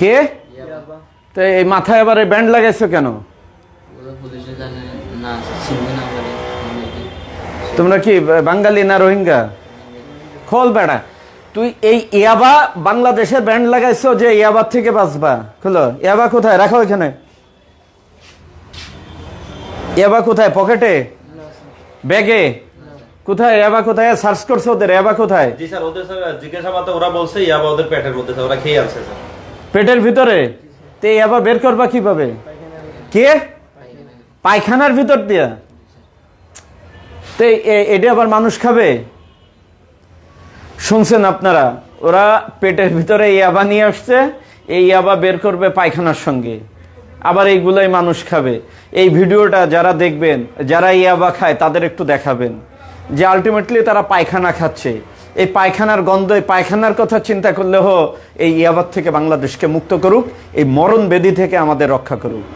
কে? তো এই মাথায় আবার ব্যান্ড লাগাইছো কেন। তোমরা কি বাঙালি না রোহিঙ্গা? খোল বেড়া। তুই এই ইয়াবা বাংলাদেশে ব্যান্ড লাগাইছো যে ইয়াবার থেকে বাঁচবা। খুলো, ইয়াবা কোথায়? রাখো এখানে। ইয়াবা কোথায়? পকেটে? ব্যাগে? কোথায়? ইয়াবা কোথায়? সার্চ করছ ওদের। ইয়াবা কোথায়? জি স্যার ওদের স্যার জিজ্ঞাসাবাদে ওরা বলছে ইয়াবা ওদের পেটের মধ্যে ওরা খেয়ে আনছে স্যার। পেটের ভিতরে? তে ইয়াবা বের করবা কীভাবে? কে? পায়খানার ভিতর দিয়া? তে এটা আবার মানুষ খাবে? শুনছেন আপনারা? ওরা পেটের ভিতরে ইয়াবা নিয়ে আসছে এই ইয়াবা বের করবে পায়খানার সঙ্গে। আবার এইগুলাই মানুষ খাবে। এই ভিডিওটা যারা দেখবেন যারা ইয়াবা খায় তাদের একটু দেখাবেন। যে আলটিমেটলি তারা পায়খানা খাচ্ছে। এই পায়খানার গন্ধ, এই পায়খানার কথা চিন্তা করলে হো, এই ইয়াবার থেকে বাংলাদেশকে মুক্ত করুক, এই মরণ বেদি থেকে আমাদের রক্ষা করুক।